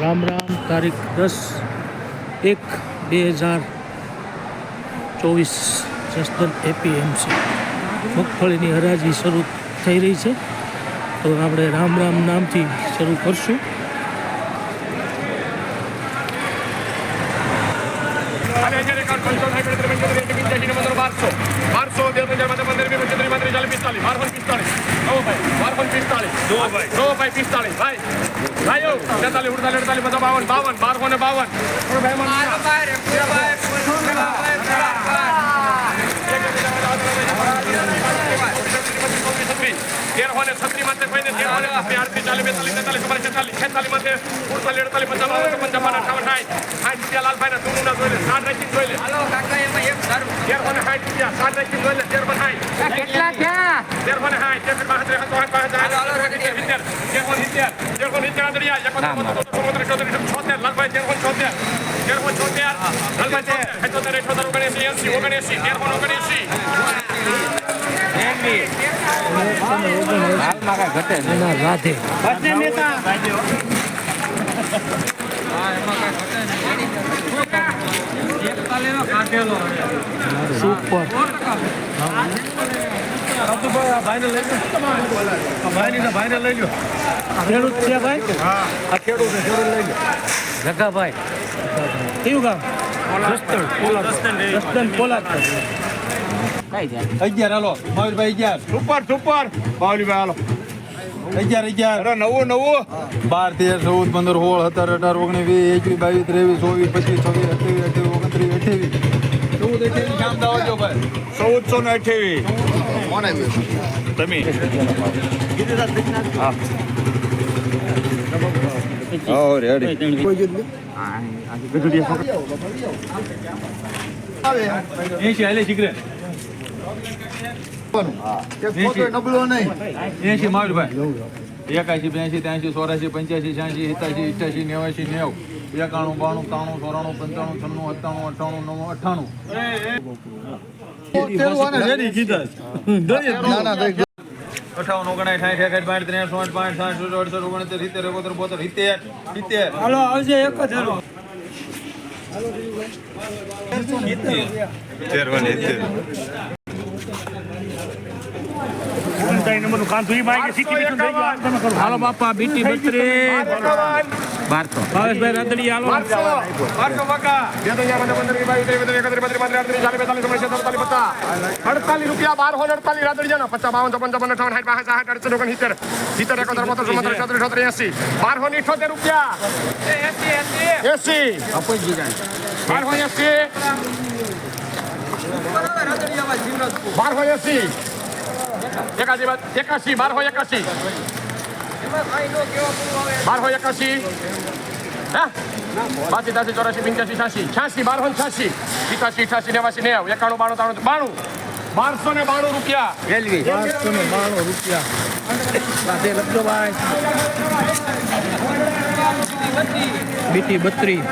રામ રામ, તારીખ દસ એક બે હજાર ચોવીસ જસદન એપીએમસી મગફળીની હરાજી શરૂ થઈ રહી છે. તો આપણે રામ રામ નામથી શરૂ કરશું. પંચ્યાસી ને પંદર બારસો બારસો તેર પંચાવન પંદર પંદર વીસ પંચોતેર પાંત્રીસ ચાલીસ પિસ્તાલીસ બાર પણ પિસ્તાલીસ નવો ભાઈ બાર પણ પિસ્તાલીસ નવો ભાઈ નવો ભાઈ પિસ્તાલીસ ભાઈ ભાઈઓ તેતાલીસ ઉડતાલીસ અડતાલીસ બધા બાવન બાવન બાર ને બાવન થોડો ભાઈ મને તેર હોને છત્રી માથે કોઈને તેર હોને છત્રી આડત્રીસ ચાલીસ બેતાલીસ તેતાલીસ ચુમ્માલીસ છેતાલીસ છેતાલીસ માથે ઉડતાલીસ અડતાલીસ પંચાવન પંચાવન અઠાવન સાઠ સાઠ રૂપિયા લાલભાઈ ના તુનું ના જોઈ લે સાઠ રાખીને જોઈ લે કેટલા થયા તેર હોને સાઠ તેર પણ બાસઠ ત્રેસઠ ચોસઠ પાંસઠ સાઠ સિત્તેર તેર હોને સિત્તેર તેર હોને સિત્તેર આદરિયા એકોતેર બોતેર ચુમ્મોતેર ચોતેર છોતેર લાલભાઈ તેર હોને છોતેર તેર હોને છોતેર લાલભાઈ છોતેર અઠ્યોતેર અઠ્યોતેર ઓગણએંસી એંસી ઓગણએંસી તેર હોને ઓગણએંસી હાલમાં કાંઈ ઘટે સુપર ખેડૂત છે ભાઈ જગાભાઈ કયું ગામ જસદણ પોલાદ જસદણ પોલાદ. કઈ જાય અગિયાર હાલો. મયુરભાઈ અગિયાર. Super super. બાવલીભાઈ હાલો. અગિયાર અગિયાર. નવું નવું. બાર તેર ચૌદ પંદર સોળ સત્તર અઢાર ઓગણીસ વીસ એકવીસ બાવીસ ત્રેવીસ ચોવીસ પચીસ છવ્વીસ અઠ્યાવીસ અઠ્યાવીસ ઓગણત્રીસ અઠ્યાવીસ. ચૌદ અઠ્યાવીસ કામ દાવજો ભાઈ. ચૌદસો ને અઠ્યાવીસ. તમે. એસી હાલે સિગરેટ નબળો નહીં. એસી બ્યાસી ત્યાંસી ચોરાશી પંચ્યાસી છ્યાસી સિત્યાસી ઇઠ્યાસી નેવાસી નેવું. એકાણું બાણું ત્રાણું ચોરાણું પંચાણું છન્નું અઠ્ઠાણું અઠ્ઠાણું નવ અઠ્ઠાણું. અઠાવન ઓગણાઠ સાઠ એકઠ બાર ત્રેસઠ સોઠ પાંચ સાઠ અડસઠ ઓગણત્રીસ સિત્તેર એકોતેર બોતેર સિત્તેર સિત્તેર. હાલો આવજે એક જ હાલો. હાલો બાપા બીટી બત્રી બારસો ભાવેશભાઈ રાદડી હાલો બારસો બારસો બકા બે તો અહીંયા પંદર વીસ બાવીસ ત્રેવીસ એકત્રીસ બત્રીસ પાંત્રીસ અડત્રીસ ચાલીસ બેતાલીસ ઓગણસી અડતાલીસ પચાસ અડતાલીસ રૂપિયા બાર હોય અડતાલીસ રાદડી જાનો પચાસ બાવન ચોપન ચોપન અઠાવન સાઠ બાસઠ સાઠ અડસઠ ઓગણ સિત્તેર સિત્તેર એકોતેર બોતેર ચુમ્મોતેર ચોત્રીસ ચોત્રીસ એસી બાર હોય ઇઠોતેર રૂપિયા એસી બાર હોય એસી બાર હોય એસી એકાસી બાદ એકાસી બારસો એકાસી બારસો એકાસી હા? બાસી ત્યાસી ચોરાસી પંચ્યાસી છ્યાસી. છ્યાસી બારસો છ્યાસી. પિતાસી અઠાસી નેવાસી નેવ. એકાણું બાણું ત્રાણું બાણું. બારસો ને બાણું રૂપિયા. રેલવી. બારસો ને બાણું રૂપિયા. રાધે લખજો ભાઈ બીટી બત્રી.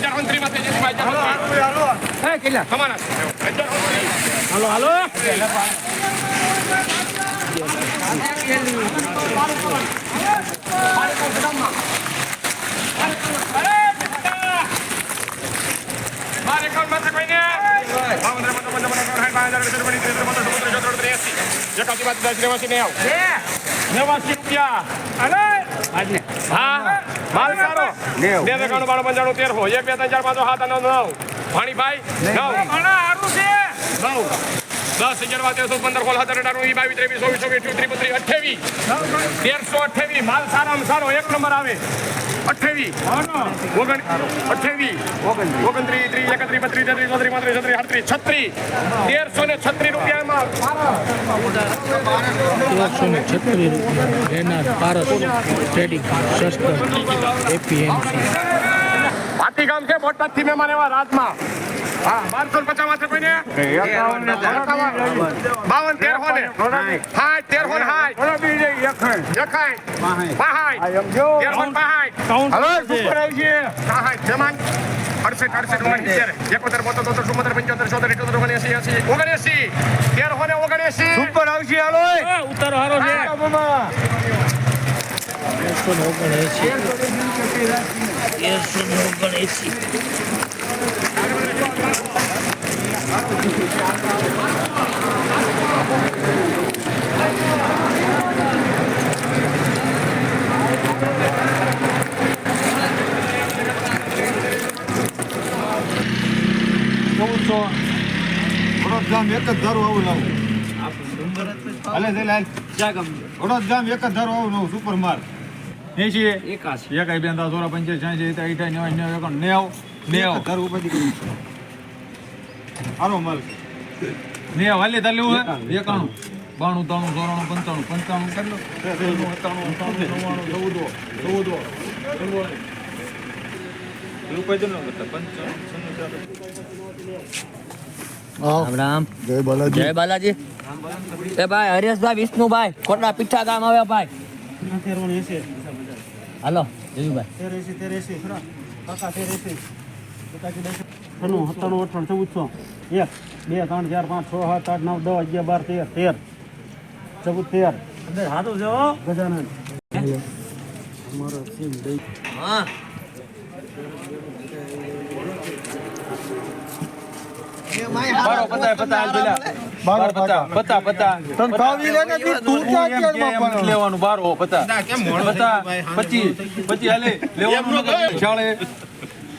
હજાર મંત્રી માં કેટલા? ઓગણત્રીસ હાલો હાલો. બાર એકાવન માથે કોઈને બાવન ત્રેપન ચોપન ચોપન અઠાવન સાઠ બાર હજાર વીસ રૂપિયા. ત્રીસ પંદર સત્તર ચૌદ અડત્રીસ એસી એકાસી બાદ દસ નેવાસી નેવ નેવાસી રૂપિયા આજને હા માલ સારો. નેવ. બે એકાણું બાણું પંચાણું તેર હો. એક બે ત્રણ ચાર પાંચ છ, સાત આઠ નવ નવ. ભાણીભાઈ નવ. નવ દસ અગિયાર તેરસો પંદર સોળ સત્તર અઢાર વીસ બાવીસ ત્રેવીસ ચોવીસ ચોવીસ ત્રીસ અઠ્યાવીસ તેરસો અઠ્યાવીસ માલ સારામાં સારો. એક નંબર આવે. અઠ્યાવીસ ઓગણ અઠ્યાવીસ ઓગણત્રીસ ત્રીસ એકત્રીસ બત્રીસ તેત્રીસ ચોત્રીસ પાંત્રીસ છત્રીસ અડત્રીસ છત્રીસ. તેરસો ને છત્રીસ રૂપિયામાં તેરસો ને છત્રીસ રૂપિયા રેનાર પારસ ટ્રેડિંગ શસ્ત્ર એપીએમસી. ભાટી ગામ છે બોટાદથી મહેમાન એવા રાતમાં હા બારસો પચાસ માથે કોઈને. બાવન તેર હો ને હાય તેર હો ને હાય. એકાય પહાય. તેર હો ને પહાય. હલો સુપર આવશે પહાય જમાન. અડસઠ અડસઠ ઓગણસિત્તેર એકોતેર બોતેર તોતેર ચુમ્મોતેર પંચોતેર ચોતેર ઇઠોતેર ઓગણએસી એસી ઓગણએસી. તેર હો ને ઉપર આવશે હાલો ઉતારો હારો છે તેરસો ને ઓગણએંસી. તેરસો ને ઓગણએંસી. ચૌદસો વડોદ ગામ એક જ. ધારું આવું લાવું લાલ વડોદ ગામ એક જ. ધારું આવું નવું સુપર માર્ક એસી એકાશી એકાઈ દસ સોળા પંચાસ છ્યાસી સિત્તેર અઠાઈ નેવું નેવું નેવ નેવ ધારું હારો માલ. ને વાલે તાર લેવું હે એકાણું. બાણું ત્રાણું ચોરાણું પંચાણું. પંચાણું કેટલું સત્તાણું અઠ્ઠાણું નવ્વાણું ચૌદો ચૌદો જય બાલાજી. જય બાલાજી. એ ભાઈ હરેશભાઈ વિષ્ણુભાઈ કોટડા પીઠા ગામ આવ્યા ભાઈ. હાલો જયુભાઈ. સત્તાણું સત્તાણું અઠાણું ચૌદસો એક બે ત્રણ ચાર પાંચ છ સાત આઠ નવ દસ અગિયાર બાર તેર તેર. ચૌદ તેર. હાથું છે હો ગજાનંદ હા. બારો પચાસ પચાસ પેલા બારો પચાસ પચાસ. પચાસ તને ફાવી લે કે તું ક્યાં ક્યાં માં લેવાનું બારો પચાસ. પચાસ પચીસ પચીસ હાલે લેવાનું શાળે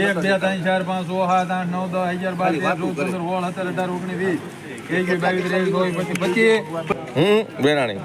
એક ત્રણ ચાર પાંચ છ સાત આઠ નવ દસ અગિયાર બાર તેર ચૌદ પંદર સોળ સત્તર અઢાર ઓગણીસ હમ બેરાણી.